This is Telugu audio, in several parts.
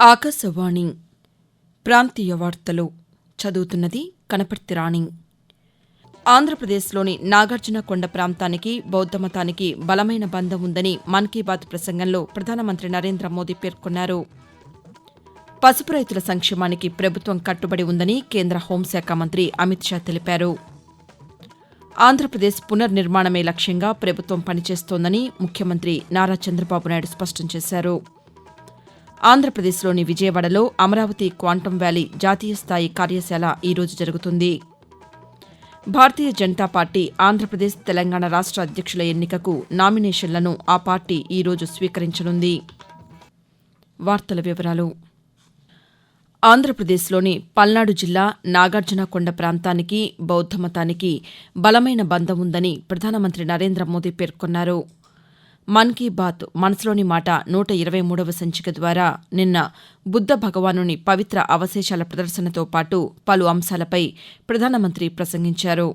ఆకాశవాణి ప్రాంతీయ వార్తలు చదువుతున్నది కనపర్తి రాణి. ఆంధ్రప్రదేశ్లోని నాగార్జున కొండ ప్రాంతానికి బౌద్ధ మతానికి బలమైన బంధం ఉందని మన్ కీ బాత్ ప్రసంగంలో ప్రధానమంత్రి నరేంద్ర మోదీ పేర్కొన్నారు. పసుపు రైతుల సంక్షేమానికి ప్రభుత్వం కట్టుబడి ఉందని కేంద్ర హోంశాఖ మంత్రి అమిత్ షా తెలిపారు. ఆంధ్రప్రదేశ్ పునర్నిర్మాణమే లక్ష్యంగా ప్రభుత్వం పనిచేస్తోందని ముఖ్యమంత్రి నారా చంద్రబాబు నాయుడు స్పష్టం చేశారు. ఆంధ్రప్రదేశ్లోని విజయవాడలో అమరావతి క్వాంటం వ్యాలీ జాతీయ స్థాయి కార్యశాల ఈరోజు జరుగుతుంది. భారతీయ జనతా పార్టీ ఆంధ్రప్రదేశ్ తెలంగాణ రాష్ట్ర అధ్యక్షుల ఎన్నికకు నామినేషన్లను ఆ పార్టీ ఈరోజు స్వీకరించనుంది. వార్తల వివరాలు ఆంధ్రప్రదేశ్లోని పల్నాడు జిల్లా నాగార్జునకొండ ప్రాంతానికి బౌద్ధమతానికి బలమైన బంధం ఉందని ప్రధానమంత్రి నరేంద్ర మోదీ పేర్కొన్నారు. మన్ కీ బాత్ మనసులోని మాట నూట ఇరవై మూడవ సంచిక ద్వారా నిన్న బుద్ధ భగవానుని పవిత్ర అవశేషాల ప్రదర్శనతో పాటు పలు అంశాలపై ప్రధానమంత్రి ప్రసంగించారు.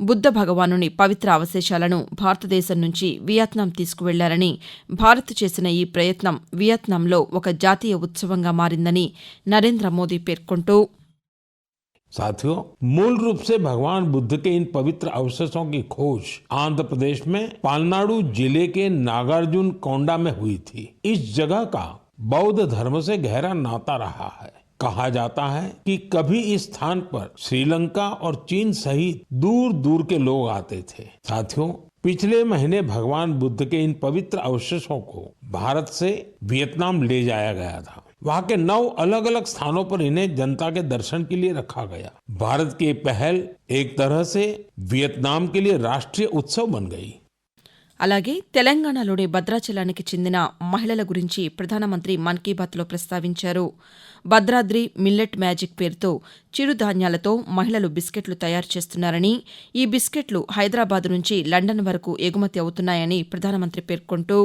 బుద్ధ భగవానుని పవిత్ర అవశేషాలను భారతదేశం నుంచి వియత్నాం తీసుకువెళ్లారని భారత్ చేసిన ఈ ప్రయత్నం వియత్నాంలో ఒక జాతీయ ఉత్సవంగా మారిందని నరేంద్ర మోదీ పేర్కొంటూ साथियों मूल रूप से भगवान बुद्ध के इन पवित्र अवशेषों की खोज आंध्र प्रदेश में पालनाडु जिले के नागार्जुन कोंडा में हुई थी इस जगह का बौद्ध धर्म से गहरा नाता रहा है कहा जाता है कि कभी इस स्थान पर श्रीलंका और चीन सहित दूर दूर के लोग आते थे। साथियों, पिछले महीने भगवान बुद्ध के इन पवित्र अवशेषों को भारत से वियतनाम ले जाया गया था। वहाँ के नौ अलग अलग स्थानों पर इन्हें जनता के दर्शन के लिए रखा गया। भारत की पहल एक तरह से वियतनाम के लिए राष्ट्रीय उत्सव बन गई। అలాగే తెలంగాణలోని భద్రాచలానికి చెందిన మహిళల గురించి ప్రధానమంత్రి మన్ కీ బాత్లో ప్రస్తావించారు భద్రాద్రి మిల్లెట్ మ్యాజిక్ పేరుతో చిరుధాన్యాలతో మహిళలు బిస్కెట్లు తయారు చేస్తున్నారని ఈ బిస్కెట్లు హైదరాబాద్ నుంచి లండన్ వరకు ఎగుమతి అవుతున్నాయని ప్రధానమంత్రి పేర్కొంటూ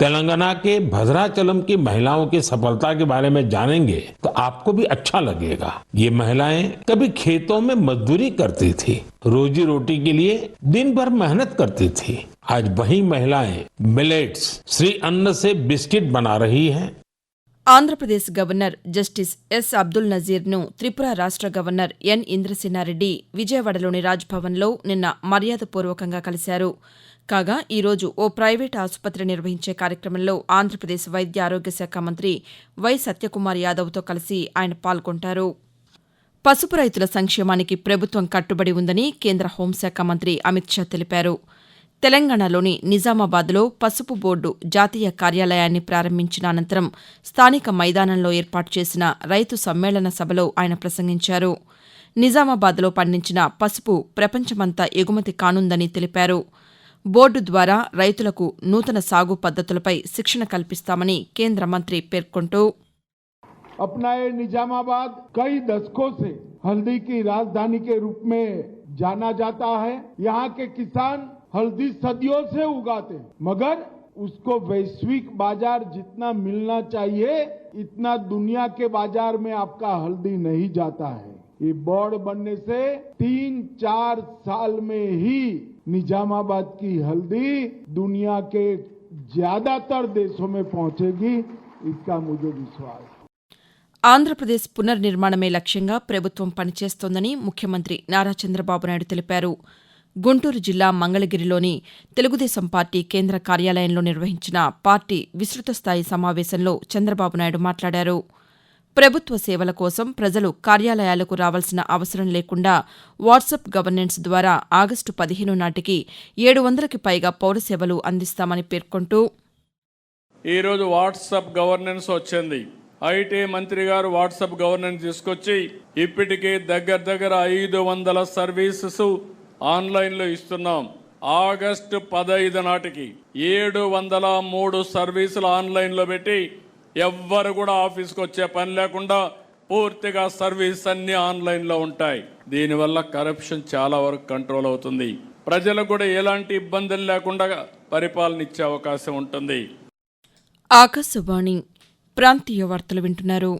तेलंगाना के भद्राचलम की महिलाओं की सफलता के बारे में जानेंगे तो आपको भी अच्छा लगेगा ये महिलाएं कभी खेतों में मजदूरी करती थी रोजी रोटी के लिए दिन भर मेहनत करती थी आज वही महिलाएं मिलेट्स श्री अन्न से बिस्किट बना रही हैं Andhra Pradesh governor justice S Abdul నజీర్ను Tripura రాష్ట గవర్నర్ ఎన్ ఇంద్రసేనారెడ్డి విజయవాడలోని రాజ్భవన్లో నిన్న మర్యాదపూర్వకంగా కలిశారు కాగా ఈరోజు ఓ ప్రైవేట్ ఆసుపత్రి నిర్వహించే కార్యక్రమంలో ఆంధ్రప్రదేశ్ వైద్య ఆరోగ్య శాఖ మంత్రి వై సత్యకుమార్ యాదవ్తో కలిసి ఆయన పాల్గొంటారు పసుపు రైతుల సంక్షేమానికి ప్రభుత్వం కట్టుబడి ఉందని కేంద్ర హోంశాఖ మంత్రి అమిత్ షా తెలిపారు తెలంగాణలోని నిజామాబాద్లో పసుపు బోర్డు జాతీయ కార్యాలయాన్ని ప్రారంభించిన అనంతరం స్థానిక మైదానంలో ఏర్పాటు చేసిన రైతు సమ్మేళన సభలో ఆయన ప్రసంగించారు నిజామాబాద్లో పండించిన పసుపు ప్రపంచమంతా ఎగుమతి కానుందని తెలిపారు బోర్డు ద్వారా రైతులకు నూతన సాగు పద్దతులపై శిక్షణ కల్పిస్తామని కేంద్ర మంత్రి పేర్కొంటూ अपना ये निजामाबाद कई दशकों से हल्दी की राजधानी के रूप में जाना जाता है यहाँ के किसान हल्दी सदियों से उगाते हैं मगर उसको वैश्विक बाजार जितना मिलना चाहिए इतना दुनिया के बाजार में आपका हल्दी नहीं जाता है ये बोर्ड बनने से तीन चार साल में ही निजामाबाद की हल्दी दुनिया के ज्यादातर देशों में पहुंचेगी इसका मुझे विश्वास है ఆంధ్రప్రదేశ్ పునర్నిర్మాణమే లక్ష్యంగా ప్రభుత్వం పనిచేస్తోందని ముఖ్యమంత్రి నారా చంద్రబాబు నాయుడు తెలిపారు గుంటూరు జిల్లా మంగళగిరిలోని తెలుగుదేశం పార్టీ కేంద్ర కార్యాలయంలో నిర్వహించిన పార్టీ విస్తృత స్థాయి సమావేశంలో చంద్రబాబు నాయుడు మాట్లాడారు. ప్రభుత్వ సేవల కోసం ప్రజలు కార్యాలయాలకు రావాల్సిన అవసరం లేకుండా వాట్సాప్ గవర్నెన్స్ ద్వారా ఆగస్టు పదిహేను నాటికి ఏడు వందలకి పైగా పౌర సేవలు అందిస్తామని పేర్కొంటూ ఈరోజు వాట్సాప్ గవర్నెన్స్ వచ్చింది. ఐటీ మంత్రి గారు వాట్సాప్ గవర్నెన్స్ తీసుకొచ్చి ఇప్పటికే దగ్గర దగ్గర ఐదు వందల సర్వీసెస్ ఆన్లైన్లో ఇస్తున్నాం. ఆగస్టు పదహైదు నాటికి ఏడు వందల మూడు సర్వీసులు ఆన్లైన్లో పెట్టి ఎవ్వరు కూడా ఆఫీస్కి వచ్చే పని లేకుండా పూర్తిగా సర్వీస్ అన్ని ఆన్లైన్లో ఉంటాయి. దీనివల్ల కరప్షన్ చాలా వరకు కంట్రోల్ అవుతుంది. ప్రజలకు కూడా ఎలాంటి ఇబ్బందులు లేకుండా పరిపాలన ఇచ్చే అవకాశం ఉంటుంది. ఆకాశవాణి ప్రాంతీయ వార్తలు వింటున్నారు.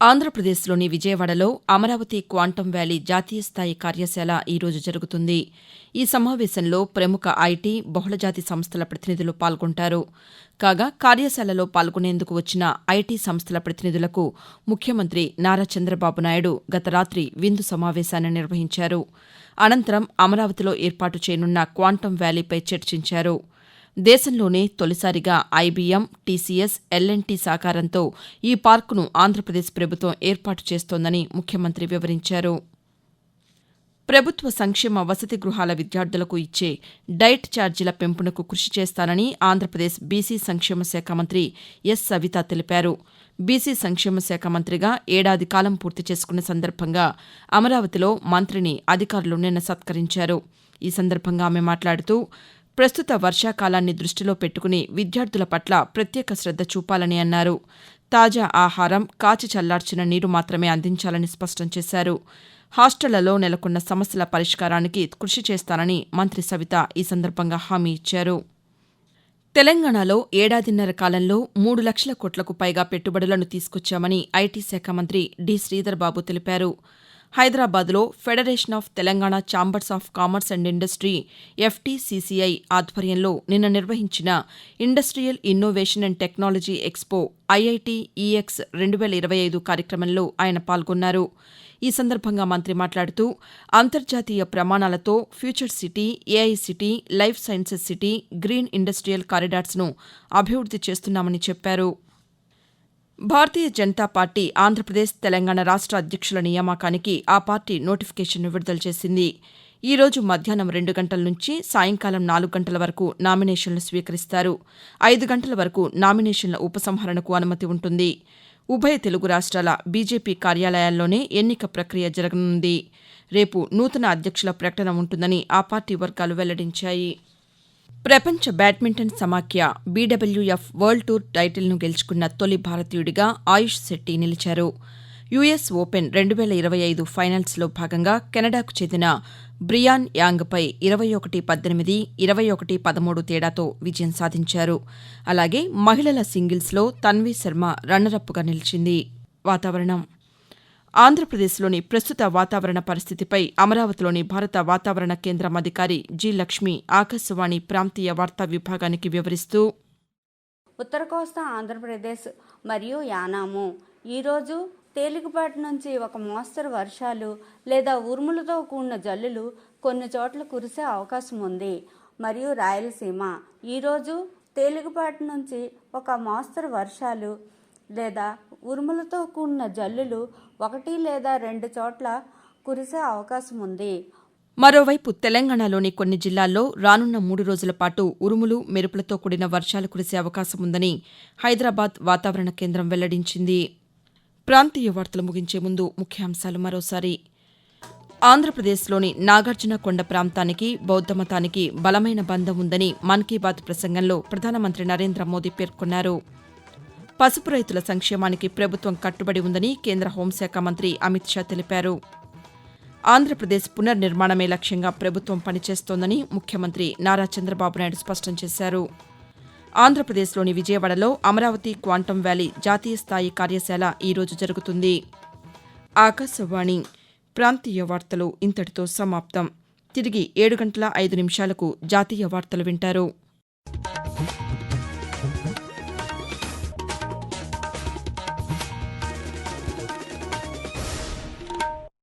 ఆంధ్రప్రదేశ్లోని విజయవాడలో అమరావతి క్వాంటం వ్యాలీ జాతీయ స్థాయి కార్యశాల ఈరోజు జరుగుతుంది. ఈ సమావేశంలో ప్రముఖ ఐటీ బహుళజాతి సంస్థల ప్రతినిధులు పాల్గొంటారు. కాగా కార్యశాలలో పాల్గొనేందుకు వచ్చిన ఐటీ సంస్థల ప్రతినిధులకు ముఖ్యమంత్రి నారా చంద్రబాబు నాయుడు గత రాతి విందు సమావేశాన్ని నిర్వహించారు. అనంతరం అమరావతిలో ఏర్పాటు చేయనున్న క్వాంటం వ్యాలీపై చర్చించారు. దేశంలోనే తొలిసారిగా ఐబీఎం టీసీఎస్ ఎల్ఎన్టీ సహకారంతో ఈ పార్కును ఆంధ్రప్రదేశ్ ప్రభుత్వం ఏర్పాటు చేస్తోందని ముఖ్యమంత్రి వివరించారు. ప్రభుత్వ సంక్షేమ వసతి గృహాల విద్యార్థులకు ఇచ్చే డైట్ ఛార్జీల పెంపునకు కృషి చేస్తానని ఆంధ్రప్రదేశ్ బీసీ సంక్షేమ శాఖ మంత్రి ఎస్ సవిత తెలిపారు. బీసీ సంక్షేమ శాఖ మంత్రిగా ఏడాది కాలం పూర్తి చేసుకున్న సందర్భంగా అమరావతిలో మంత్రిని అధికారులు నిన్న సత్కరించారు. ఈ సందర్భంగా ఆమె మాట్లాడుతూ ప్రస్తుత వర్షాకాలాన్ని దృష్టిలో పెట్టుకుని విద్యార్థుల పట్ల ప్రత్యేక శ్రద్ధ చూపాలని అన్నారు. తాజా ఆహారం కాచి చల్లార్చిన నీరు మాత్రమే అందించాలని స్పష్టం చేశారు. హాస్టళ్ళలో నెలకొన్న సమస్యల పరిష్కారానికి కృషి చేస్తానని మంత్రి సవిత ఈ సందర్భంగా హామీ ఇచ్చారు. తెలంగాణలో ఏడాదిన్నర కాలంలో మూడు లక్షల కోట్లకు పైగా పెట్టుబడులను తీసుకొచ్చామని ఐటీ శాఖ మంత్రి డి. శ్రీధర్ బాబు తెలిపారు. హైదరాబాద్లో federation of Telangana chambers of commerce and industry FTCCI ఆధ్వర్యంలో నిన్న నిర్వహించిన industrial innovation and technology expo IIT EX రెండు వేల ఇరవై ఐదు కార్యక్రమంలో ఆయన పాల్గొన్నారు. ఈ సందర్భంగా మంత్రి మాట్లాడుతూ అంతర్జాతీయ ప్రమాణాలతో future city AI city life sciences city green industrial కారిడార్స్ను అభివృద్ది చేస్తున్నామని చెప్పారు. భారతీయ జనతా పార్టీ ఆంధ్రప్రదేశ్ తెలంగాణ రాష్ట్ర అధ్యక్షుల నియామకానికి ఆ పార్టీ నోటిఫికేషన్ను విడుదల చేసింది. ఈ రోజు మధ్యాహ్నం రెండు గంటల నుంచి సాయంకాలం నాలుగు గంటల వరకు నామినేషన్లు స్వీకరిస్తారు. ఐదు గంటల వరకు నామినేషన్ల ఉపసంహరణకు అనుమతి ఉంటుంది. ఉభయ తెలుగు రాష్ట్రాల బీజేపీ కార్యాలయాల్లోనే ఎన్నిక ప్రక్రియ జరగనుంది. రేపు నూతన అధ్యక్షుల ప్రకటన ఉంటుందని ఆ పార్టీ వర్గాలు వెల్లడించాయి. ప్రపంచ బ్యాడ్మింటన్ సమాఖ్య బీడబ్ల్యూఎఫ్ వరల్డ్ టూర్ టైటిల్ను గెలుచుకున్న తొలి భారతీయుడిగా ఆయుష్ శెట్టి నిలిచారు. యుఎస్ ఓపెన్ రెండు వేల ఇరవై ఐదు ఫైనల్స్లో భాగంగా కెనడాకు చెందిన బ్రియాన్ యాంగ్పై ఇరవై ఒకటి పద్దెనిమిది ఇరవై ఒకటి పదమూడు తేడాతో విజయం సాధించారు. అలాగే మహిళల సింగిల్స్లో తన్వీ శర్మ రన్నరప్గా నిలిచింది. వాతావరణం ఆంధ్రప్రదేశ్లోని ప్రస్తుత వాతావరణ పరిస్థితిపై అమరావతిలోని భారత వాతావరణ కేంద్రం అధికారి జి లక్ష్మి ఆకాశవాణి ప్రాంతీయ వార్తా విభాగానికి వివరిస్తూ ఉత్తర కోస్తా ఆంధ్రప్రదేశ్ మరియు యానాము. ఈరోజు తేలికపాటి నుంచి ఒక మోస్తరు వర్షాలు లేదా ఉరుములతో కూడిన జల్లులు కొన్ని చోట్ల కురిసే అవకాశం ఉంది. మరియు రాయలసీమ. ఈరోజు తేలికపాటి నుంచి ఒక మోస్తరు వర్షాలు లేదా ఉరుములతో కూడిన జల్లులు ఒకటి లేదా రెండు చోట్ల కురిసే అవకాశం ఉంది. మరోవైపు తెలంగాణలోని కొన్ని జిల్లాల్లో రానున్న మూడు రోజుల పాటు ఉరుములు మెరుపులతో కూడిన వర్షాలు కురిసే అవకాశం ఉందని హైదరాబాద్ వాతావరణ కేంద్రం వెల్లడించింది. ప్రాంతీయ వార్తలు ముగించే ముందు ముఖ్యాంశాలు మరోసారి. ఆంధ్రప్రదేశ్లోని నాగార్జున కొండ ప్రాంతానికి బౌద్ధ మతానికి బలమైన బంధం ఉందని మన్ కీ బాత్ ప్రసంగంలో ప్రధానమంత్రి నరేంద్ర మోదీ పేర్కొన్నారు. పసుపు రైతుల సంక్షేమానికి ప్రభుత్వం కట్టుబడి ఉందని కేంద్ర హోంశాఖ మంత్రి అమిత్ షా తెలిపారు. ఆంధ్రప్రదేశ్ పునర్నిర్మాణమే లక్ష్యంగా ప్రభుత్వం పనిచేస్తోందని ముఖ్యమంత్రి నారా చంద్రబాబు నాయుడు స్పష్టం చేశారు. ఆంధ్రప్రదేశ్లోని విజయవాడలో అమరావతి క్వాంటం వ్యాలీ జాతీయ స్థాయి కార్యశాల ఈరోజు జరుగుతుంది. ఆకాశవాణి ప్రాంతీయ వార్తలు ఇంతటితో సమాప్తం. తిరిగి ఏడు గంటల ఐదు నిమిషాలకు జాతీయ వార్తలు వింటారు.